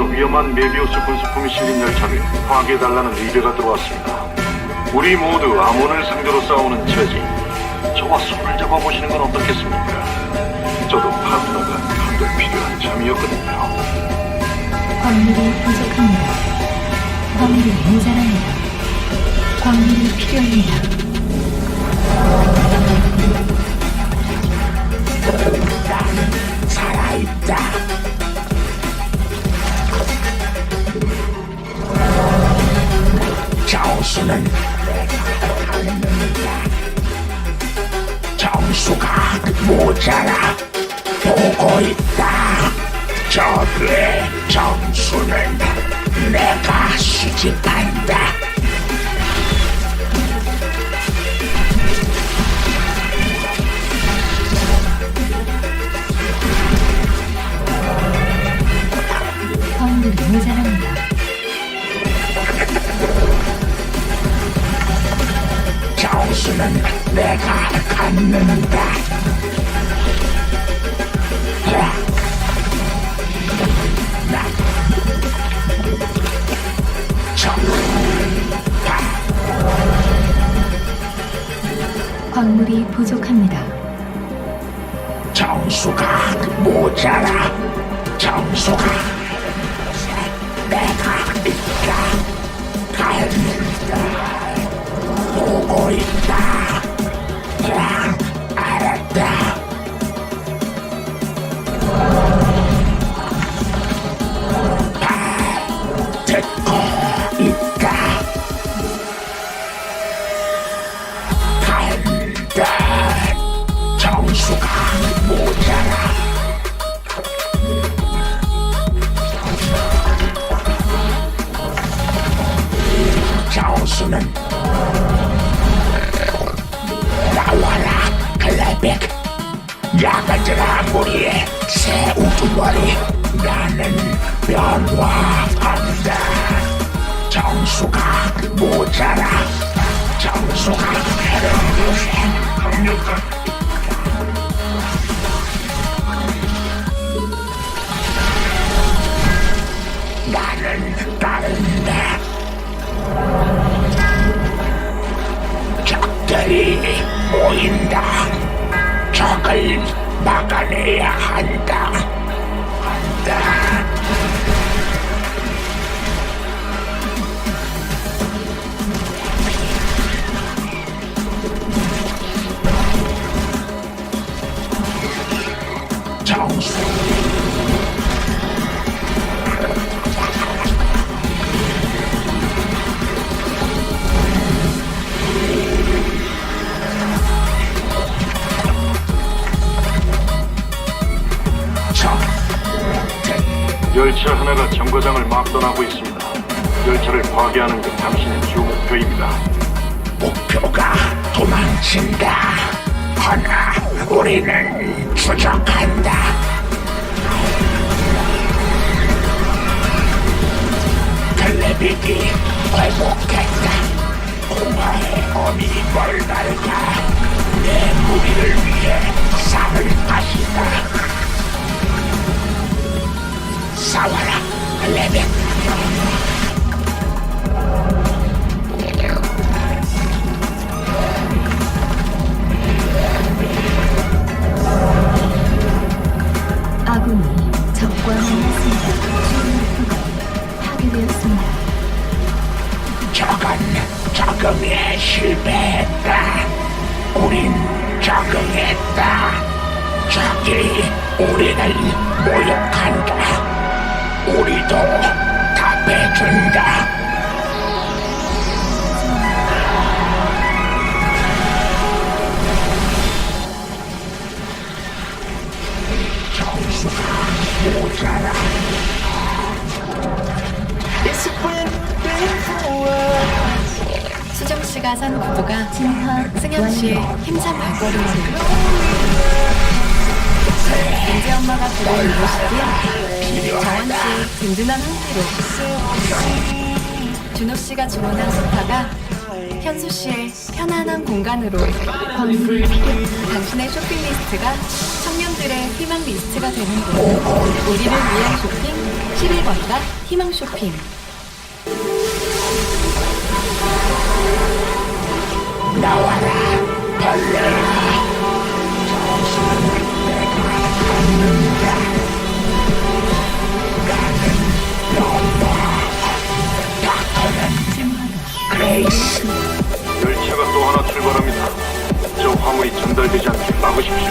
쪽에서 위험한 메비우스 군수품이 실린 열차를 파괴해달라는 의뢰가 들어왔습니다. 우리 모두 아몬을 상대로 싸우는 처지. 저와 손을 잡아보시는 건 어떻겠습니까? 저도 파트너가 한돌 필요한 참이었거든요. 광물이 부족합니다. 광물이 모자랍니다. 광물이 필요합니다. 살아있다. 정수는 정수가 모자라 보고 있다. 저들의 정수는 내가 수집한다. 정수는 내가 갖는다. 광물이 부족합니다. 정수가 모자라. 정수가 보고 있다. 새 우두머리 나는 변화한다 정수가 모자라 정수가 강력한 나는 따른다 적들이 모인다. 적을 막아내야. 한다. 도망친다. 하나, 우리는 추적한다. 텔레빅이 회복했다. 공화의 어미 멀다르다. 내 무리를 위해 쌀을 하시다. 싸워라, 레벨. 우리를 모욕한다. 우리도 답해준다. 정수가 모자라. 수정 씨가 산 구두가 승현 씨의. 힘찬 발걸음으로 은지 엄마가 부른 이곳이고요. 정원 씨 든든한 한패로 준호 씨가 주문한 소파가 현수 씨의 편안한 공간으로. 당신의 쇼핑 리스트가 청년들의 희망 리스트가 되는 곳. 우리를 위한 쇼핑 11번가 희망 쇼핑. 나와라 벌레야 열차가 또 하나 출발합니다. 저 화물이 전달되지 않게 막으십시오.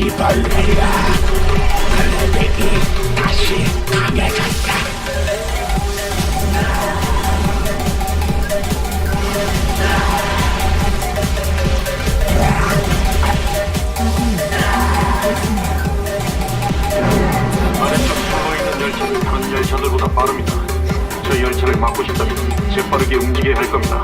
원시벌레야. 블레백이 다시 강해졌다. 아래쪽 차로 있는 열차는 다른 열차들보다 빠릅니다. 저 열차를 막고 싶다면 재빠르게 움직여야 할 겁니다.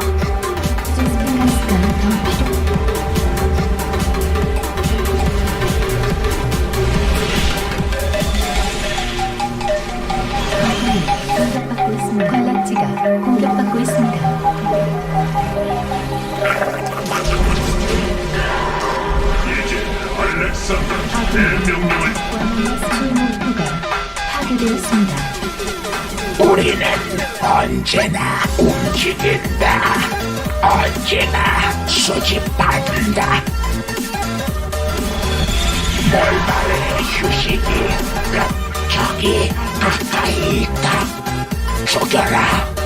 우리는 언제나 움직인다. 언제나 수집받는다. 멀발의 휴식이 끝 저기 가까이 있다. 죽여라.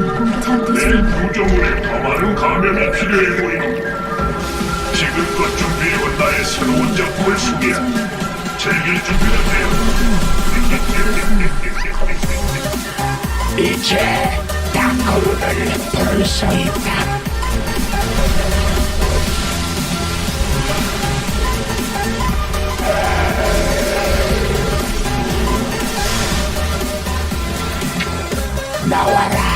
구조물에 더 많은 감염이 필요해 보이는 지금껏 준비해온 나의 새로운 작품을 소개하 즐길 준비가 되어 이제 다크루를 부를 수 있다. 나와라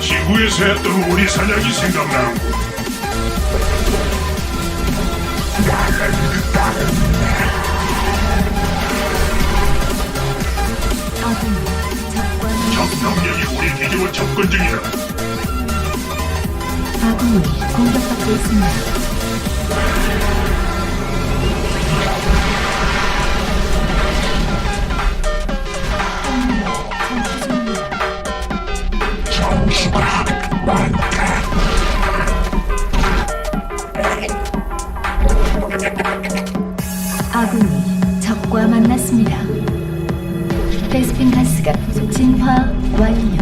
지구에서 했던 우리 사냥이 생각나는군 적병력이 우리 기지로 접근 중이다 아군이 공격받고 있습니다. 아군이 적과 만났습니다. 베스핀 가스가 진화 완료.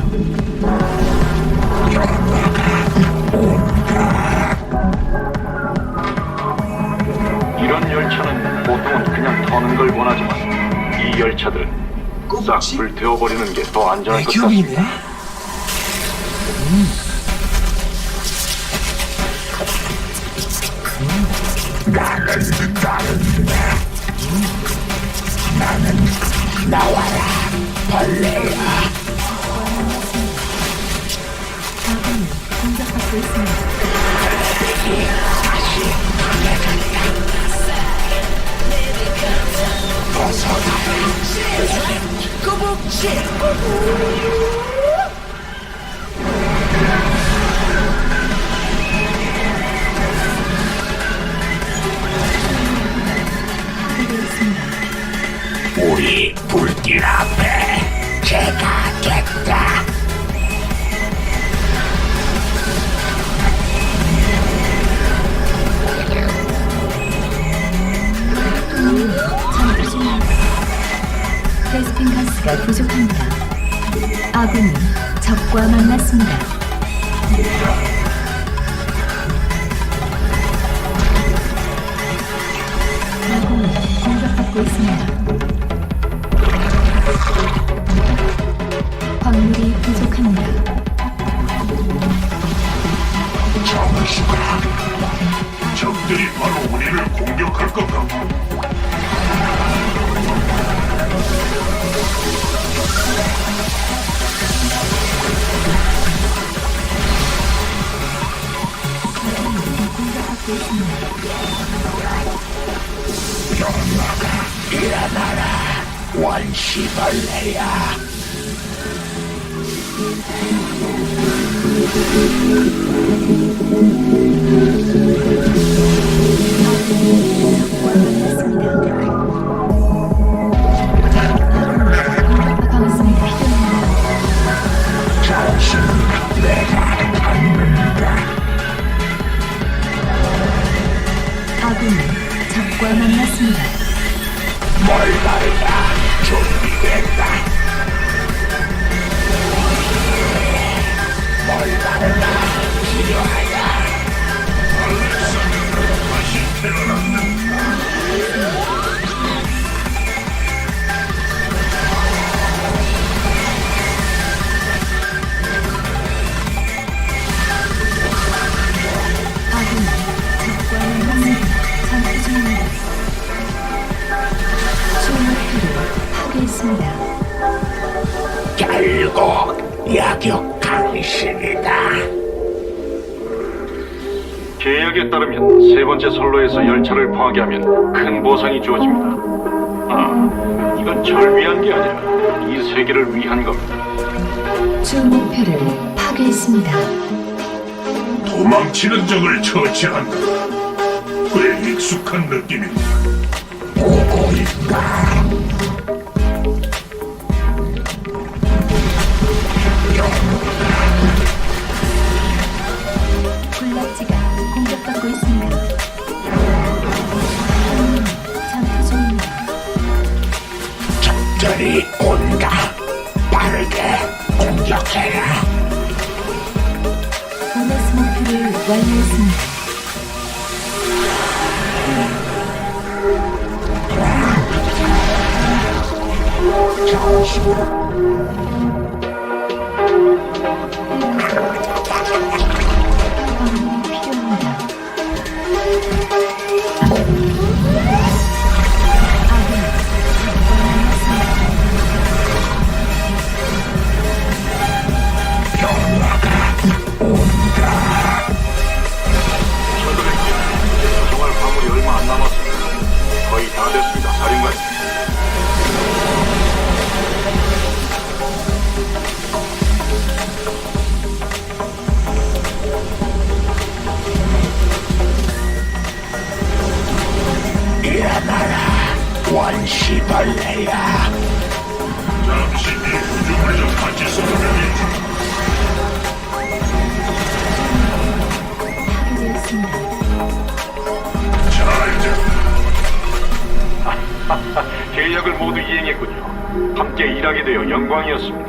이런 열차는 보통은 그냥 터는 걸 원하지만 이 열차들은 싹 불태워버리는 게 더 안전할 것 같습니다. 공격받고 있습니다. 파괴되었습 가스가 부족합니다. 아군이 적과 만났습니다. 일어나라 원시벌레야 만났습니다. 적 파괴했습니다. 결국 야격 강신이다 계약에 따르면 세 번째 선로에서 열차를 파괴하면 큰 보상이 주어집니다. 아, 이건 절 위한 게 아니라 이 세계를 위한 겁니다. 주 목표를 파괴했습니다. 도망치는 적을 처치한다 꽤 익숙한 느낌인가 보고 있다 있습니다. 원시벌레야. 잠시 네 구조물 좀 같이 써보려니. 계약을 모두 이행했군요. 함께 일하게 되어 영광이었습니다.